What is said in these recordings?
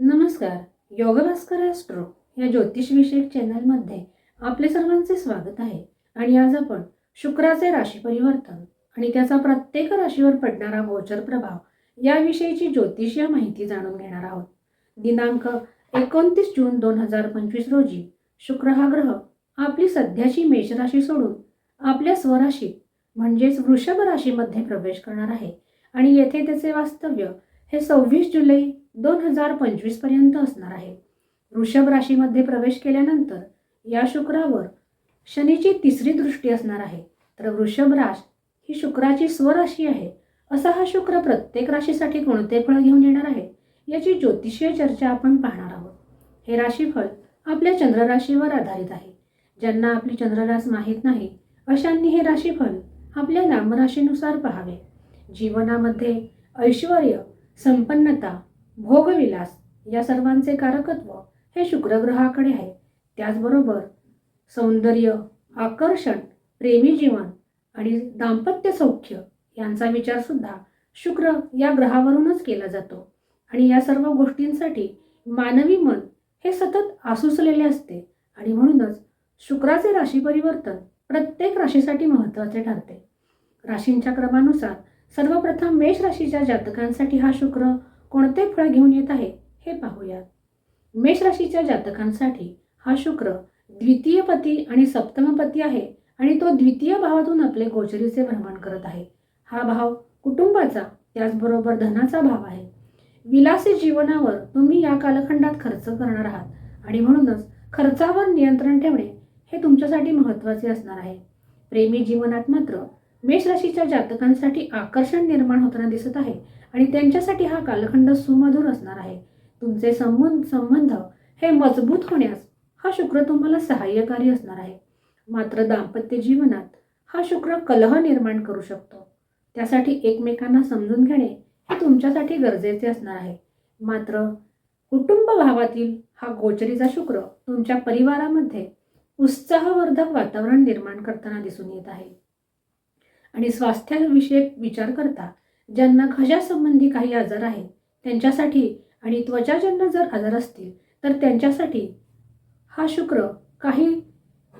नमस्कार योगभास्कर ॲस्ट्रो या ज्योतिषविषयक चॅनलमध्ये आपले सर्वांचे स्वागत आहे. आणि आज आपण शुक्राचे राशी परिवर्तन आणि त्याचा प्रत्येक राशीवर पडणारा गोचर प्रभाव याविषयीची ज्योतिषीय माहिती जाणून घेणार आहोत. दिनांक एकोणतीस जून दोन हजार पंचवीस रोजी शुक्र हा ग्रह आपली सध्याची मेषराशी सोडून आपल्या स्वराशीत म्हणजेच वृषभ राशीमध्ये प्रवेश करणार आहे. आणि येथे त्याचे वास्तव्य हे सव्वीस जुलै दोन हजार पंचवीसपर्यंत असणार आहे. वृषभ राशीमध्ये प्रवेश केल्यानंतर या शुक्रावर शनीची तिसरी दृष्टी असणार आहे. तर वृषभ राश ही शुक्राची स्वराशी आहे. असा हा शुक्र प्रत्येक राशीसाठी कोणते फळ घेऊन येणार आहे? याची ज्योतिषीय चर्चा आपण पाहणार आहोत. हे राशीफळ आपल्या चंद्रराशीवर आधारित आहे. ज्यांना आपली चंद्ररास माहीत नाही अशांनी हे राशीफळ आपल्या नामराशीनुसार पाहावे. जीवनामध्ये ऐश्वर संपन्नता भोगविलास. या सर्वांचे कारकत्व हे शुक्रग्रहाकडे आहे. त्याचबरोबर सौंदर्य आकर्षण प्रेमी जीवन आणि दाम्पत्य सौख्य यांचा विचारसुद्धा शुक्र या ग्रहावरूनच केला जातो. आणि या सर्व गोष्टींसाठी मानवी मन हे सतत आसुसलेले असते आणि म्हणूनच शुक्राचे राशी परिवर्तन प्रत्येक राशीसाठी महत्त्वाचे ठरते. राशींच्या क्रमानुसार सर्वप्रथम मेष राशीच्या जातकांसाठी हा शुक्र कोणते फळ घेऊन येत आहे हे पाहूयात. मेष राशीच्या जातकांसाठी हा शुक्र द्वितीय पती आणि सप्तमपती आहे आणि तो द्वितीय भावातून आपले गोचरीचे भ्रमण करत आहे. हा भाव कुटुंबाचा त्याचबरोबर धनाचा भाव आहे. विलासी जीवनावर तुम्ही या कालखंडात खर्च करणार आहात आणि म्हणूनच खर्चावर नियंत्रण ठेवणे हे तुमच्यासाठी महत्त्वाचे असणार आहे. प्रेमी जीवनात मात्र मेष राशीच्या जातकांसाठी आकर्षण निर्माण होताना दिसत आहे आणि त्यांच्यासाठी हा कालखंड सुमधुर असणार आहे. तुमचे संबंध संबंध हे मजबूत होण्यास हा शुक्र तुम्हाला सहाय्यकारी असणार आहे. मात्र दाम्पत्य जीवनात हा शुक्र कलह निर्माण करू शकतो. त्यासाठी एकमेकांना समजून घेणे हे तुमच्यासाठी गरजेचे असणार आहे. मात्र कुटुंब भावातील हा गोचरीचा शुक्र तुमच्या परिवारामध्ये उत्साहवर्धक वातावरण निर्माण करताना दिसून येत आहे. आणि स्वास्थ्याविषयक विचार करता ज्यांना घशासंबंधी काही आजार आहेत त्यांच्यासाठी आणि त्वचाजन्य जर आजार असतील तर त्यांच्यासाठी हा शुक्र काही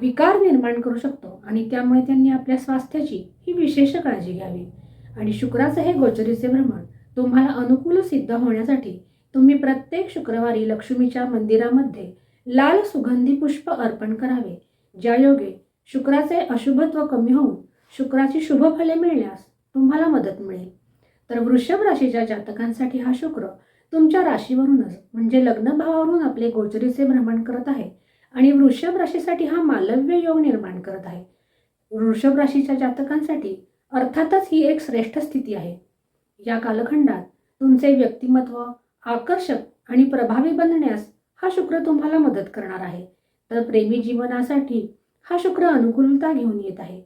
विकार निर्माण करू शकतो आणि त्यामुळे त्यांनी आपल्या स्वास्थ्याची ही विशेष काळजी घ्यावी. आणि शुक्राचं हे गोचरीचे भ्रमण तुम्हाला अनुकूल सिद्ध होण्यासाठी तुम्ही प्रत्येक शुक्रवारी लक्ष्मीच्या मंदिरामध्ये लाल सुगंधी पुष्प अर्पण करावे. ज्या योगे शुक्राचे अशुभत्व कमी होऊन शुक्राची शुभफले मिळण्यास तुम्हाला मदत मिळेल. तर वृषभ राशीच्या जातकांसाठी हा शुक्र तुमच्या राशीवरूनच म्हणजे लग्न भावावरून आपले गोचरीचे भ्रमण करत आहे. आणि वृषभ राशीसाठी हा मालव्य योग निर्माण करत आहे. वृषभ राशीच्या जातकांसाठी अर्थातच ही एक श्रेष्ठ स्थिती आहे. या कालखंडात तुमचे व्यक्तिमत्व आकर्षक आणि प्रभावी बनण्यास हा शुक्र तुम्हाला मदत करणार आहे. तर प्रेमी जीवनासाठी हा शुक्र अनुकूलता घेऊन येत आहे.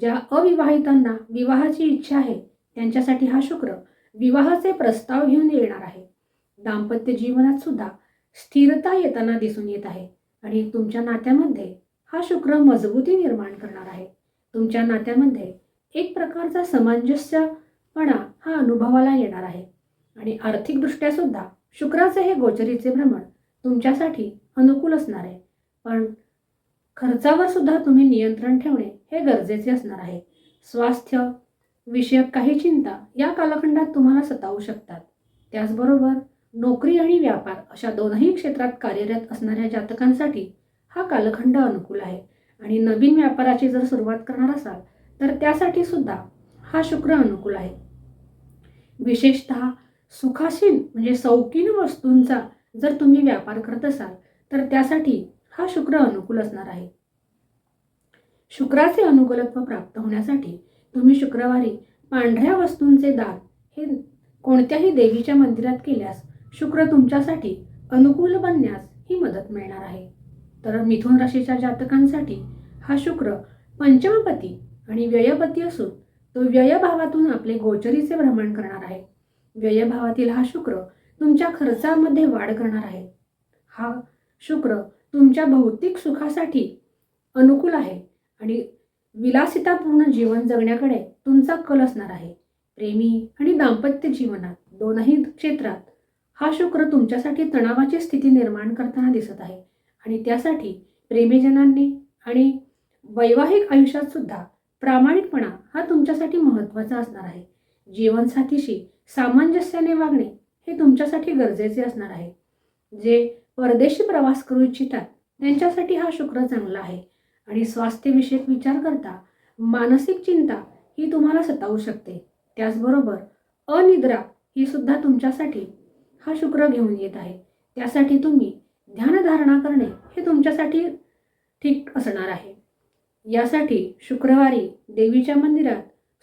ज्या अविवाहितांना विवाहाची इच्छा आहे त्यांच्यासाठी हा शुक्र विवाहाचे प्रस्ताव घेऊन येणार आहे. दाम्पत्य जीवनात सुद्धा स्थिरता येताना दिसून येत आहे आणि तुमच्या नात्यामध्ये हा शुक्र मजबूती निर्माण करणार आहे. तुमच्या नात्यामध्ये एक प्रकारचा समंजस्यपणा हा अनुभवाला येणार आहे आणि आर्थिकदृष्ट्या सुद्धा शुक्राचे हे गोचरीचे भ्रमण तुमच्यासाठी अनुकूल असणार आहे. पण खर्चावर सुद्धा तुम्ही नियंत्रण ठेवणे हे गरजेचे असणार आहे. स्वास्थ्य विषयक काही चिंता या कालखंडात तुम्हाला सतावू शकतात. त्याचबरोबर नोकरी आणि व्यापार अशा दोनही क्षेत्रात कार्यरत असणाऱ्या जातकांसाठी हा कालखंड अनुकूल आहे. आणि नवीन व्यापाराची जर सुरुवात करणार असाल तर त्यासाठी सुद्धा हा शुक्र अनुकूल आहे. विशेषत सुखासीन म्हणजे सौकीन वस्तूंचा जर तुम्ही व्यापार करत असाल तर त्यासाठी हा शुक्र अनुकूल असणार आहे. शुक्राचे अनुकूलत्व प्राप्त होण्यासाठी तुम्ही शुक्रवारी पांढऱ्या वस्तूंचे दान हे कोणत्याही देवीच्या मंदिरात केल्यास शुक्र तुमच्यासाठी अनुकूल बनण्यास ही मदत मिळणार आहे. तर मिथुन राशीच्या जातकांसाठी हा शुक्र पंचमपती आणि व्ययपती असून तो व्ययभावातून आपले गोचरीचे भ्रमण करणार आहे. व्ययभावातील हा शुक्र तुमच्या खर्चामध्ये वाढ करणार आहे. हा शुक्र तुमच्या भौतिक सुखासाठी अनुकूल आहे आणि विलासितापूर्ण जीवन जगण्याकडे तुमचा कल असणार आहे. प्रेमी आणि दाम्पत्य जीवनात दोनही क्षेत्रात हा शुक्र तुमच्यासाठी तणावाची स्थिती निर्माण करताना दिसत आहे. आणि त्यासाठी प्रेमीजनांनी आणि वैवाहिक आयुष्यात सुद्धा प्रामाणिकपणा हा तुमच्यासाठी महत्त्वाचा असणार आहे. जीवनसाथीशी सामंजस्याने वागणे हे तुमच्यासाठी गरजेचे असणार आहे. जे परदेशी प्रवास करू इच्छितात त्यांच्यासाठी हा शुक्र चांगला आहे. आणि स्वास्थ्यविषयक विचार करता मानसिक चिंता ही तुम्हाला सतावू शकते. त्याचबरोबर अनिद्रा ही सुद्धा तुमच्यासाठी हा शुक्र घेऊन येत आहे. त्यासाठी तुम्ही ध्यानधारणा करणे हे तुमच्यासाठी ठीक असणार आहे. यासाठी शुक्रवारी देवीच्या मंदिरात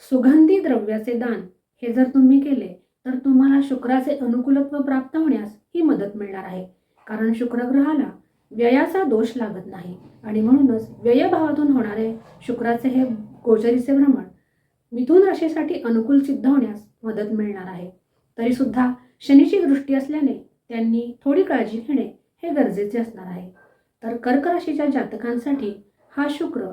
सुगंधी द्रव्याचे दान हे जर तुम्ही केले तर तुम्हाला शुक्राचे अनुकूलत्व प्राप्त होण्यास ही मदत मिळणार आहे. कारण शुक्रग्रहाला व्ययाचा दोष लागत नाही. आणि म्हणूनच व्ययभावातून होणारे शुक्राचे हे गोचरीचे भ्रमण मिथुन राशीसाठी अनुकूल सिद्ध होण्यास मदत मिळणार आहे. तरीसुद्धा शनीची दृष्टी असल्याने त्यांनी थोडी काळजी घेणे हे गरजेचे असणार आहे. तर कर्क राशीच्या जातकांसाठी हा शुक्र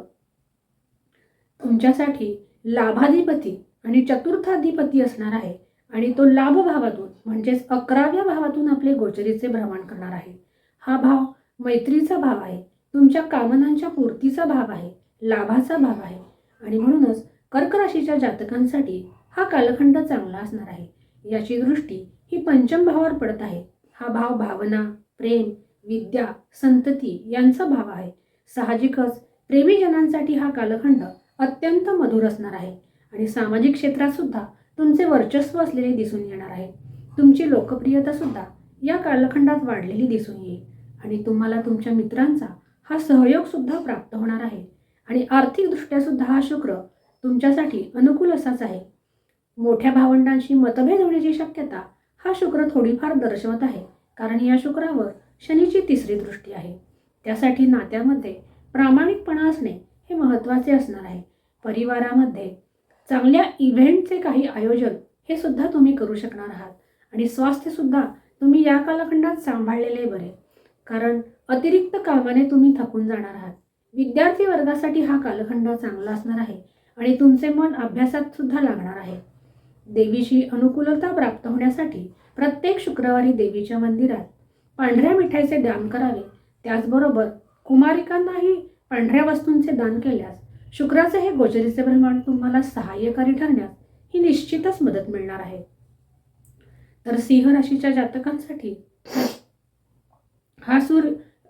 तुमच्यासाठी लाभाधिपती आणि चतुर्थाधिपती असणार आहे आणि तो लाभ भावातून म्हणजेच अकराव्या भावातून आपले गोचरीचे भ्रमण करणार आहे. हा भाव मैत्रीचा भाव आहे. तुमच्या कामनांच्या पूर्तीचा भाव आहे. लाभाचा भाव आहे. आणि म्हणूनच कर्क राशीच्या जातकांसाठी हा कालखंड चांगला असणार आहे. याची दृष्टी ही पंचम भावावर पडत आहे. हा भाव भावना प्रेम विद्या संतती यांचा भाव आहे. साहजिकच प्रेमीजनांसाठी हा कालखंड अत्यंत मधुर असणार आहे. आणि सामाजिक क्षेत्रात सुद्धा तुमचे वर्चस्व असलेले दिसून येणार आहे. तुमची लोकप्रियता सुद्धा या कालखंडात वाढलेली दिसून येईल. आणि तुम्हाला तुमच्या मित्रांचा हा सहयोग सुद्धा प्राप्त होणार आहे. आणि आर्थिकदृष्ट्या सुद्धा हा शुक्र तुमच्यासाठी अनुकूल असाच आहे. मोठ्या भावंडांशी मतभेद होण्याची शक्यता हा शुक्र थोडीफार दर्शवत आहे. कारण या शुक्रावर शनीची तिसरी दृष्टी आहे. त्यासाठी नात्यामध्ये प्रामाणिकपणा असणे हे महत्त्वाचे असणार आहे. परिवारामध्ये चांगल्या इव्हेंटचे काही आयोजन हे सुद्धा तुम्ही करू शकणार आहात. आणि स्वास्थ्यसुद्धा तुम्ही या कालखंडात सांभाळलेले बरे. कारण अतिरिक्त कामाने तुम्ही थकून जाणार आहात. विद्यार्थी वर्गासाठी हा कालखंड चांगला असणार आहे. आणि तुमचे मन अभ्यासात सुद्धा लागणार आहे. देवीची अनुकूलता प्राप्त होण्यासाठी प्रत्येक शुक्रवारी देवीच्या मंदिरात पांढऱ्या मिठाईचे दान करावे. त्याचबरोबर कुमारिकांनाही पांढऱ्या वस्तूंचे दान केल्यास शुक्राचे हे गोचरीचे प्रमाण तुम्हाला सहाय्यकारी ठरण्यास ही निश्चितच मदत मिळणार आहे. तर सिंह राशीच्या जातकांसाठी हा सूर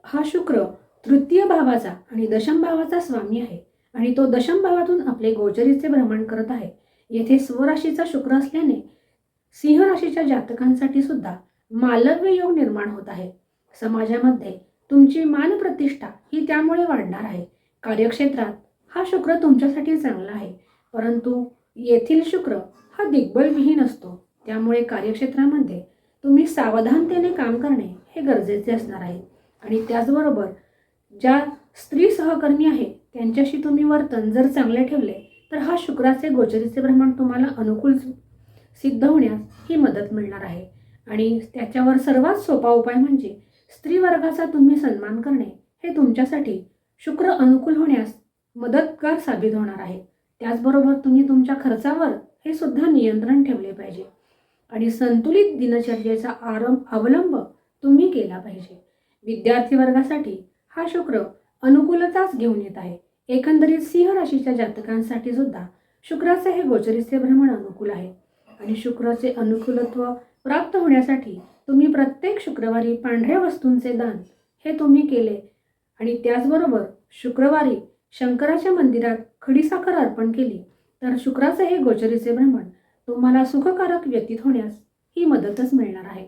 हा शुक्र तृतीय भावाचा आणि दशम भावाचा स्वामी आहे. आणि तो दशम भावातून आपले गोचरीचे भ्रमण करत आहे. येथे स्वराशीचा शुक्र असल्याने सिंह राशीच्या जातकांसाठी सुद्धा मालव्य योग निर्माण होत आहे. समाजामध्ये तुमची मान प्रतिष्ठा ही त्यामुळे वाढणार आहे. कार्यक्षेत्रात हा शुक्र तुमच्यासाठी चांगला आहे. परंतु येथील शुक्र हा दिग्बलविहीन असतो. त्यामुळे कार्यक्षेत्रामध्ये तुम्ही सावधानतेने काम करणे हे गरजेचे असणार आहे. आणि त्याचबरोबर ज्या स्त्री सहकर्मी आहे त्यांच्याशी तुम्ही वर्तन जर चांगले ठेवले तर हा शुक्राचे गोचरीचे भ्रमण तुम्हाला अनुकूल सिद्ध होण्यास ही मदत मिळणार आहे. आणि त्याच्यावर सर्वात सोपा उपाय म्हणजे स्त्री वर्गाचा तुम्ही सन्मान करणे हे तुमच्यासाठी शुक्र अनुकूल होण्यास मदतगार साबित होणार आहे. त्याचबरोबर तुम्ही तुमच्या खर्चावर हे सुद्धा नियंत्रण ठेवले पाहिजे. आणि संतुलित दिनचर्येचा आरंभ अवलंब तुम्ही केला पाहिजे. विद्यार्थी वर्गासाठी हा शुक्र अनुकूलताच घेऊन येत आहे. एकंदरीत सिंह राशीच्या जातकांसाठी सुद्धा शुक्राचे हे गोचरीचे भ्रमण अनुकूल आहे. आणि शुक्राचे अनुकूलत्व प्राप्त होण्यासाठी तुम्ही प्रत्येक शुक्रवारी पांढऱ्या वस्तूंचे दान हे तुम्ही केले. आणि त्याचबरोबर शुक्रवारी शंकराच्या मंदिरात खडीसाखर अर्पण केली तर शुक्राचे हे गोचरीचे भ्रमण तुम्हाला सुखकारक व्यतीत होण्यास ही मदतच मिळणार आहे.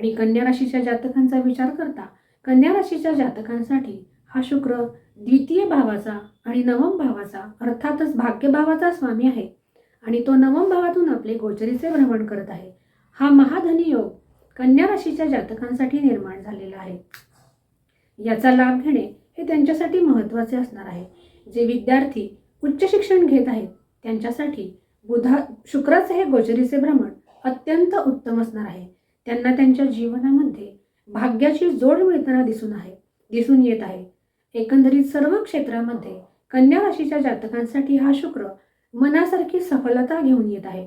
आणि कन्या राशीच्या जातकांचा विचार करता कन्या राशीच्या जातकांसाठी हा शुक्र द्वितीय भावाचा आणि नवम भावाचा अर्थातच भाग्यभावाचा स्वामी आहे. आणि तो नवम भावातून आपले गोचरीचे भ्रमण करत आहे. हा महाधनी योग कन्या राशीच्या जातकांसाठी निर्माण झालेला आहे. याचा लाभ घेणे हे त्यांच्यासाठी महत्त्वाचे असणार आहे. जे विद्यार्थी उच्च शिक्षण घेत आहेत त्यांच्यासाठी बुधा शुक्राचे हे गोचरीचे भ्रमण अत्यंत उत्तम असणार आहे. त्यांना त्यांच्या जीवनामध्ये भाग्याची जोड मिळताना दिसून आहे दिसून येत आहे. एकंदरीत सर्व क्षेत्रामध्ये कन्या राशीच्या जातकांसाठी हा शुक्र मनासारखी सफलता घेऊन येत आहे.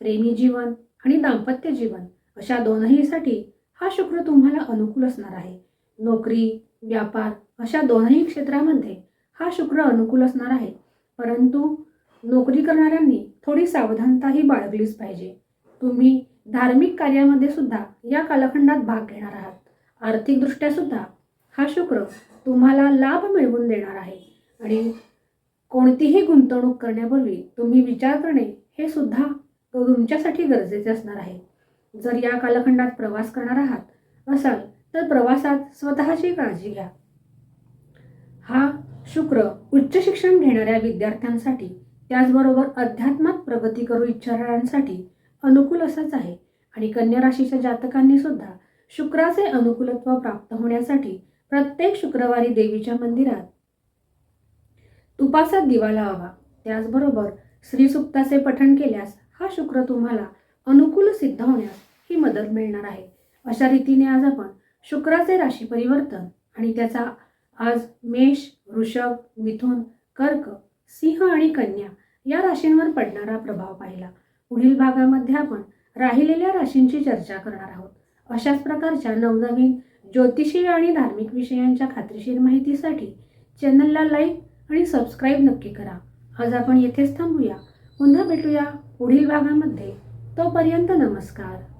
प्रेमी जीवन आणि दाम्पत्य जीवन अशा दोनहीसाठी हा शुक्र तुम्हाला अनुकूल असणार आहे. नोकरी व्यापार अशा दोनही क्षेत्रामध्ये हा शुक्र अनुकूल असणार आहे. परंतु नोकरी करणाऱ्यांनी थोडी सावधानताही बाळगलीच पाहिजे. तुम्ही धार्मिक कार्यामध्ये सुद्धा या कालखंडात भाग घेणार आहात. आर्थिकदृष्ट्या सुद्धा हा शुक्र तुम्हाला लाभ मिळवून देणार आहे. आणि कोणतीही गुंतवणूक करण्यापूर्वी तुम्ही विचार करणे हे सुद्धा तुमच्यासाठी गरजेचे असणार आहे. जर या कालखंडात प्रवास करणार आहात असाल तर प्रवासात स्वतःची काळजी घ्या. हा शुक्र उच्च शिक्षण घेणाऱ्या विद्यार्थ्यांसाठी त्याचबरोबर अध्यात्मात प्रगती करू इच्छाणाऱ्यांसाठी अनुकूल असाच आहे. आणि कन्या राशीच्या जातकांनी सुद्धा शुक्राचे अनुकूलत्व प्राप्त होण्यासाठी प्रत्येक शुक्रवारी देवीच्या मंदिरात तुपाचा दिवा लावावा. त्याचबरोबर श्रीसुक्ताचे पठण केल्यास हा शुक्र तुम्हाला अनुकूल सिद्ध होण्यास ही मदत मिळणार आहे. अशा रीतीने आज आपण शुक्राचे राशी परिवर्तन आणि त्याचा आज मेष वृषभ मिथुन कर्क सिंह आणि कन्या या राशींवर पडणारा प्रभाव पाहिला. पुढील भागामध्ये आपण राहिलेल्या राशींची चर्चा करणार आहोत. अशाच प्रकारच्या नवनवीन ज्योतिषी आणि धार्मिक विषयांच्या खात्रीशीर माहितीसाठी चॅनलला लाईक आणि सबस्क्राईब नक्की करा. आज आपण येथेच थांबूया. पुन्हा भेटूया पुढील भागामध्ये. तोपर्यंत नमस्कार.